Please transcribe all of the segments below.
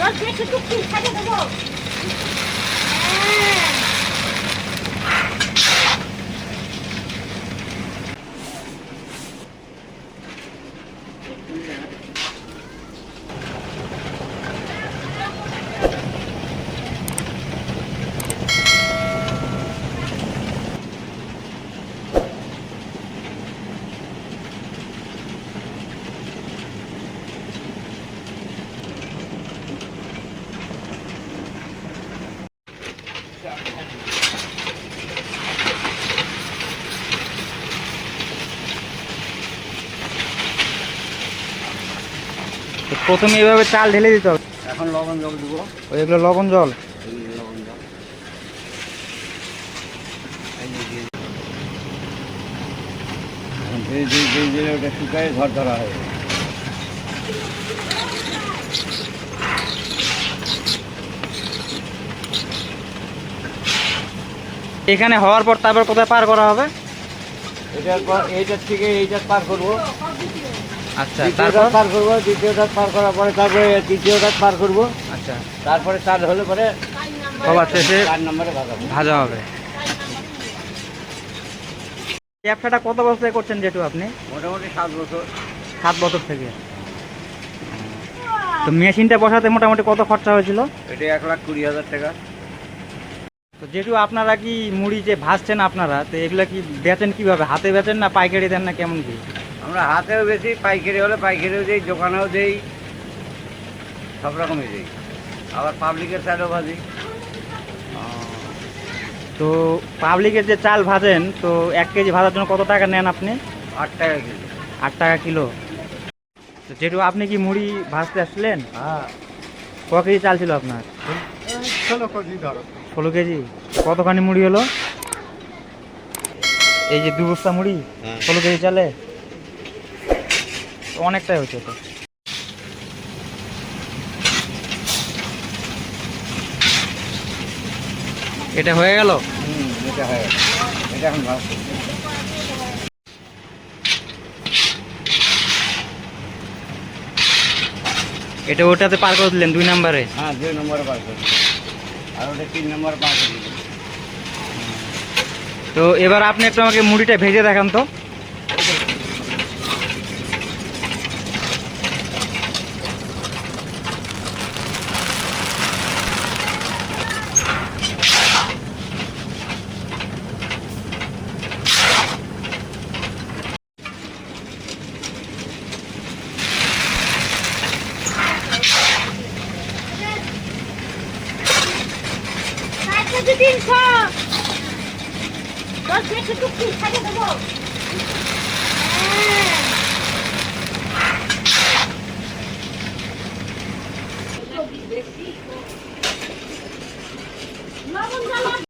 দশ একটু টুকটি খাইয়ে দেবো প্রথমে এভাবে চাল ঢেলে দিতে হবে। এখন লবণ জল দেবো। ওই এগুলো লবণ জল। ওটা শুকায় ঘর ধরা হবে এখানে হওয়ার পর তারপর কোথায় পার করা হবে? এটার পর এইটার থেকে এইটার পার করব। আচ্ছা তারপর? পার করব দ্বিতীয় পার করার পরে তারপরে তৃতীয় পার করব। আচ্ছা। তারপরে চাল হলে পরে সবার শেষে চার নম্বরে ভাগাবো ভাজা হবে। ব্যবসাটা কত বছর থেকে করছেন যেটু আপনি? মোটামুটি সাত বছর। সাত বছর থেকে। তো মেশিনটা বসাতে মোটামুটি কত খরচা হয়েছিল? এটা এক লাখ কুড়ি হাজার টাকা। তো যেটু আপনারা কি মুড়ি যে ভাজছেন আপনারা তো এগুলো কি বেচেন কীভাবে? হাতে বেচেন না পাইকারি দেন না কেমন কি? আমরা হাতেও বেশি পাইকারি হলে পাইকারিও দিই দোকানেও দিই সব রকমই দিই। আবার পাবলিকের চালও ভাজি। তো পাবলিকের যে চাল ভাজেন তো এক কেজি ভাজার জন্য কত টাকা নেন আপনি? আট টাকা কেজি। আট টাকা কিলো। তো যেটু আপনি কি মুড়ি ভাজতে আসলেন? হ্যাঁ। ক কেজি চাল ছিল আপনার? ষোলো কেজি ধরো। ষোলো কেজি। কতখানি মুড়ি হলো? এই যে দু বস্তা মুড়ি হ্যাঁ। ষোলো কেজি চালে? অনেকটাই হচ্ছে তো। এটা হয়ে গেল? এটা হয়ে। এটা এখন এটা ওটাতে পার করে দিলেন দুই নাম্বারে? হ্যাঁ দুই নম্বরে পার করছি আর ওটা তিন নম্বরে পার করে তো এবার আপনি একটু আমাকে মুড়িটা ভেজে দেখান তো। তিনশো দশ একটু টুকটি দেবো হ্যাঁ। লবণ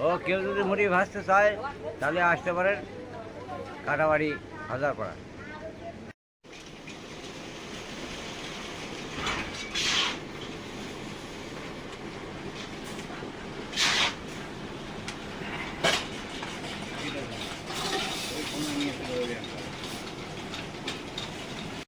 ও কেউ যদি মুড়ি ভাসতে চায় তাহলে আসতে পারেন কাটাবাড়ি হাজার